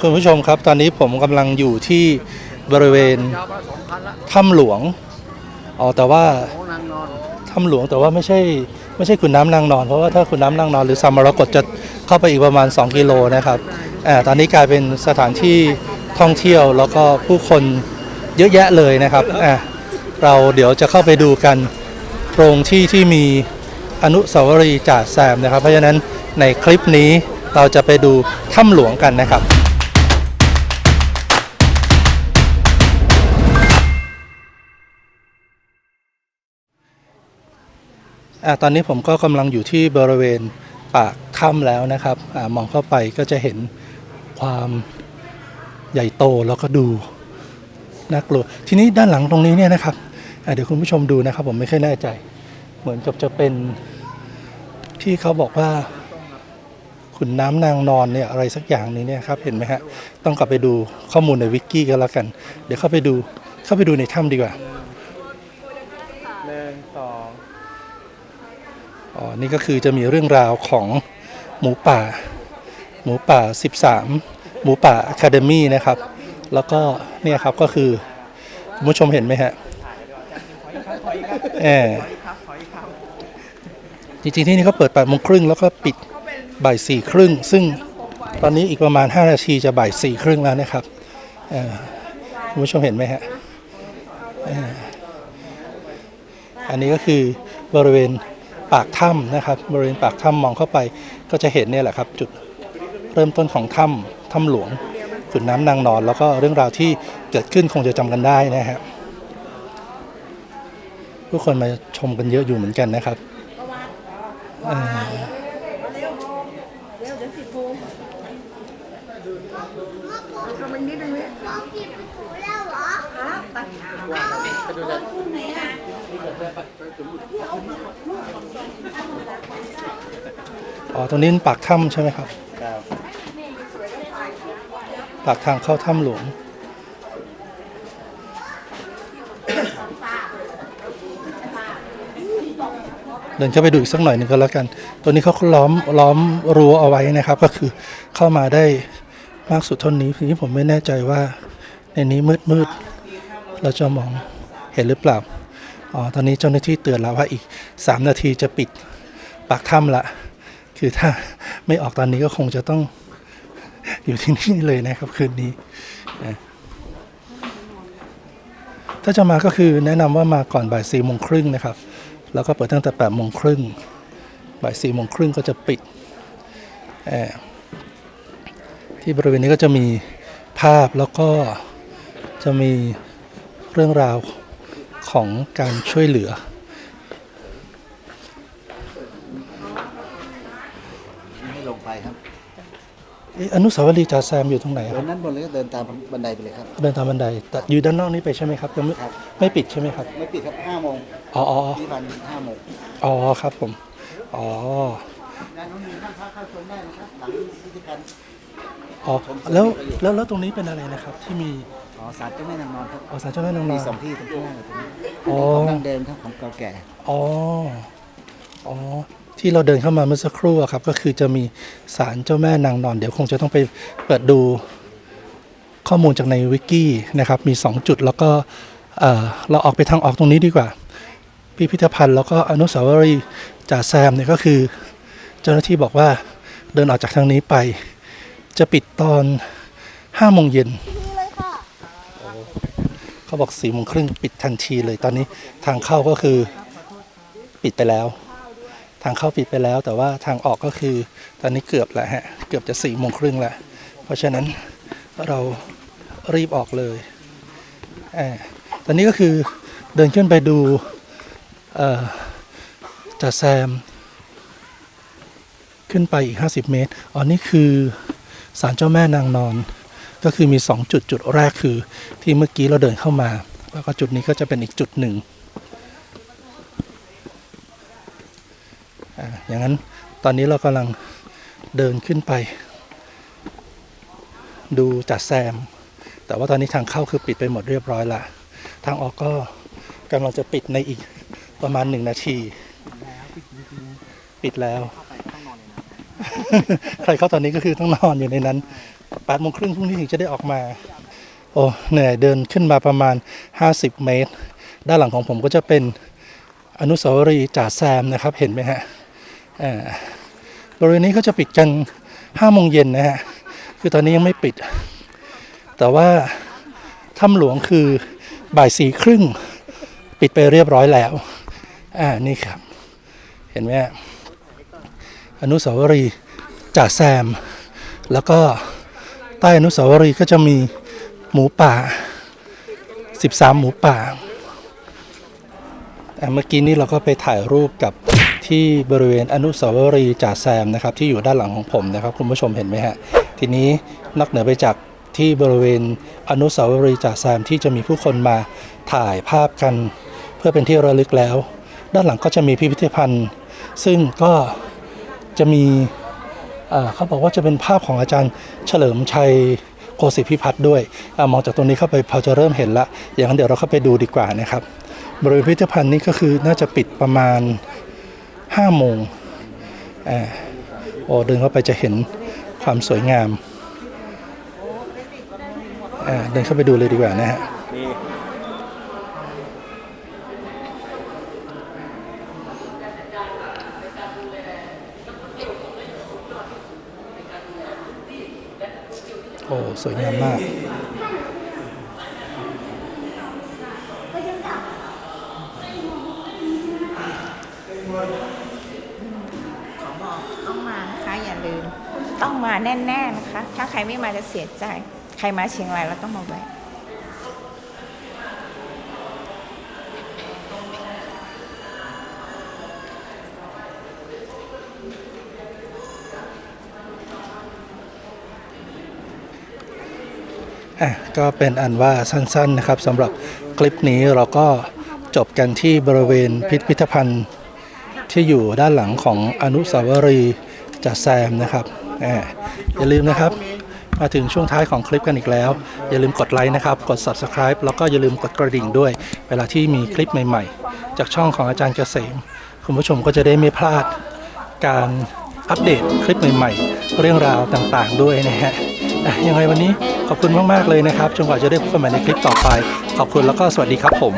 คุณผู้ชมครับ ตอนนี้ผมกำลังอยู่ที่บริเวณถ้ำหลวงอ๋อแต่ว่าถ้ำหลวงแต่ว่าไม่ใช่ไม่ใช่ขุนน้ำนางนอน เพราะว่าถ้าขุนน้ำนางนอนหรือซามรกตจะเข้าไปอีกประมาณ 2 กิโลนะครับอ่าตอนนี้กลายเป็นสถานที่ท่องเที่ยวแล้วก็ผู้คนเยอะแยะเลยนะครับอ่าเราเดี๋ยวจะเข้าไปดูกันตรงที่ที่มีอนุสาวรีย์จ่าแซมนะครับ เพราะฉะนั้นในคลิปนี้เราจะไปดูถ้ำหลวงกันนะครับ ตอนนี้ผมก็กำลังอยู่ที่บริเวณปากถ้ำแล้วนะครับอมองเข้าไปก็จะเห็นความใหญ่โตแล้วก็ดูน่ากลัวทีนี้ด้านหลังตรงนี้เนี่ยนะครับเดี๋ยวคุณผู้ชมดูนะครับผมไม่ค่อยแน่ใจ เหมือนกับจะเป็นที่เขาบอกว่าขุนน้ำนางนอนเนี่ยอะไรสักอย่างนี้เนี่ยครับเห็นไหมฮะต้องกลับไปดูข้อมูลในวิกกี้กันแล้วกัน เดี๋ยวเข้าไปดูเข้าไปดูในถ้ำดีกว่า หนึ่งสอง อ๋อ นี่ก็คือจะมีเรื่องราวของหมูป่า หมูป่า 13 หมูป่าอะคาเดมี่นะครับ แล้วก็เนี่ยครับก็คือคุณผู้ชมเห็นไหมฮะแอจริงๆที่นี่เขาเปิด8โมงครึ่งแล้วก็ปิดบ่ายสี่ครึ่ง ซึ่งตอนนี้อีกประมาณ 5 นาทีจะบ่ายสี่ครึ่งแล้วนะครับคุณผู้ชมเห็นไหมฮะอันนี้ก็คือบริเวณ ปากถ้ำนะครับ บริเวณปากถ้ำมองเข้าไปก็จะเห็นเนี่ยแหละครับ จุดเริ่มต้นของถ้ำถ้ำหลวงขุนน้ำนางนอน แล้วก็เรื่องราวที่เกิดขึ้นคงจะจำกันได้นะฮะผู้คนมาชมกันเยอะอยู่เหมือนกันนะครับ อ่าอ๋อ ตรงนี้เป็นปากถ้ำใช่ไหมครับ ครับ ปากทางเข้าถ้ำหลวงเดินเข้าไปดูอีกสักหน่อยหนึงก็แล้วกัน ตัวนี้เขาล้อมล้อมรั้วเอาไว้นะครับ ก็คือเข้ามาได้ มากสุดเท่านี้ทีนี้ผมไม่แน่ใจว่าในนี้มืดมืดเราจะมองเห็นหรือเปล่า อ๋อ ตอนนี้เจ้าหน้าที่เตือนแล้วว่าอีก 3 นาทีจะปิดปากถ้ำละ คือถ้าไม่ออกตอนนี้ก็คงจะต้องอยู่ที่นี่เลยนะครับคืนนี้ ถ้าจะมาก็คือแนะนำว่ามาก่อนบ่ายสี่โมงครึ่งนะครับ แล้วก็เปิดตั้งแต่แปดโมงครึ่งบ่ายสี่โมงครึ่งก็จะปิด เออ ที่บริเวณนี้ก็จะมีภาพแล้วก็จะมีเรื่องราวของการช่วยเหลือ ไม่ลงไปครับเอ๊ะอนุสาวรีย์จ่าแซมอยู่ตรงไหนคเดิรับนนั้นบนเลยก็เดินตามบันไดไปเลยครับ เดินตามบันไดแต่อยู่ด้านนอกนี้ไปใช่ไหมครับยังไม่ครับ ไม่ปิดใช่ไหมครับไม่ปิดครับห้าโมงอ๋ออ๋ออ๋อ ที่วันห้าโมงอ๋อครับผม อ๋อ ด้านนู้นมีห้างค้าเข้าชมได้นะครับ หลังพิพิธภัณฑ์อ๋อแล้วแล้วแล้วตรงนี้เป็นอะไรนะครับ ที่มีอ๋อศาลเจ้าแม่นางนอนครับอ๋อสารเจ้าแม่นางนมีอน สองที่ตรงข้างหน้ากับตรงนี้อ๋อ ของดั้งเดิมครับของเก่าแก่อ๋ออ๋อที่เราเดินเข้ามาเมื่อสักครู่อะครับ ก็คือจะมีศาลเจ้าแม่นางนอน เดี๋ยวคงจะต้องไปเปิดดูข้อมูลจากในวิกกี้นะครับ มี 2 จุดแล้วก็เอ่อเราออกไปทางออกตรงนี้ดีกว่า พิพิธภัณฑ์แล้วก็อนุสาวรีย์จ่าแซมเนี่ยก็คือ เจ้าหน้าที่บอกว่าเดินออกจากทางนี้ไป จะปิดตอนห้าโมงเย็นเขาบอกสี่โมงครึ่งปิดทันทีเลยตอนนี้ทางเข้าก็คือปิดไปแล้ว ทางเข้าปิดไปแล้ว แต่ว่าทางออกก็คือตอนนี้เกือบแล้วฮะเกือบจะสี่โมงครึ่งแล้วเพราะฉะนั้นเรารีบออกเลยอาตอนนี้ก็คือเดินขึ้นไปดูเอ่อจ่าแซม ขึ้นไปอีก 50 เมตรอ๋อนี่คือศาลเจ้าแม่นางนอน ก็คือมี 2 จุดจุดแรกคือ ที่เมื่อกี้เราเดินเข้ามา แล้วก็จุดนี้ก็จะเป็นอีกจุดหนึ่งอ่าอย่างนั้นตอนนี้เรากำลังเดินขึ้นไป ดูจัดแซม แต่ว่าตอนนี้ทางเข้าคือปิดไปหมดเรียบร้อยละทางออกก็กำลังจะปิดในอีกประมาณหนึ่งนาที ปิดแล้ว ใครเข้าตอนนี้ก็คือต้องนอนอยู่ในนั้นแปดโมงครึ่งพรุ่งนี้ถึงจะได้ออกมา โอ้เหนื่อยเดินขึ้นมาประมาณ 50 เมตร ด้านหลังของผมก็จะเป็นอนุสาวรีย์จ่าแซมนะครับเห็นไหมฮะอ่าบริเวณนี้ก็จะปิดกัน5โมงเย็นนะฮะคือตอนนี้ยังไม่ปิด แต่ว่าถ้ำหลวงคือบ่ายสี่ครึ่ง ปิดไปเรียบร้อยแล้ว อ่านี่ครับ เห็นไหมฮะ อนุสาวรีย์จ่าแซม แล้วก็ใต้อนุสาวรีย์ก็จะมีหมูป่า 13 หมูป่าอะเมื่อกี้นี้เราก็ไปถ่ายรูปกับที่บริเวณอนุสาวรีย์จ่าแซมนะครับที่อยู่ด้านหลังของผมนะครับคุณผู้ชมเห็นไหมฮะทีนี้นอกเหนือไปจากที่บริเวณอนุสาวรีย์จ่าแซมที่จะมีผู้คนมาถ่ายภาพกัน เพื่อเป็นที่ระลึกแล้ว ด้านหลังก็จะมีพิพิธภัณฑ์ ซึ่งก็ จะมีเขาบอกว่าจะเป็นภาพของอาจารย์เฉลิมชัยโกศิพิพัฒน์ด้วยอมองจากตรงนี้เข้าไปพอจะเริ่มเห็นละอย่างนั้นเดี๋ยวเราเข้าไปดูดีกว่านะครับบริเวณพิพิธภัณฑ์นี้ก็คือน่าจะปิดประมาณ5โมงอ่าโอ้เดินเข้าไปจะเห็นความสวยงามอ่าเดินเข้าไปดูเลยดีกว่านะฮะ อ้สวยงามมาก ขอบอกต้องมานะคะอย่าลืม ต้องมาแน่ ๆ นะคะ ถ้าใครไม่มาจะเสียใจ ใครมาเชียงรายเราต้องมาแวะ ก็เป็นอันว่าสั้นๆนะครับสำหรับคลิปนี้เราก็จบกันที่บริเวณพิพิธภัณฑ์ที่อยู่ด้านหลังของอนุสาวรีย์จ่าแซมนะครับอ่าอย่าลืมนะครับ มาถึงช่วงท้ายของคลิปกันอีกแล้ว อย่าลืมกดไลค์นะครับ กด subscribe แล้วก็อย่าลืมกดกระดิ่งด้วย เวลาที่มีคลิปใหม่ๆ จากช่องของอาจารย์เกษม คุณผู้ชมก็จะได้ไม่พลาดการอัปเดตคลิปใหม่ๆ เรื่องราวต่างๆด้วยนะฮะยังไงวันนี้ อบคุณมากๆเลยนะครับจนกว่าจะได้พบกันใหม่ในคลิปต่อไป ขอบคุณแล้วก็สวัสดีครับผม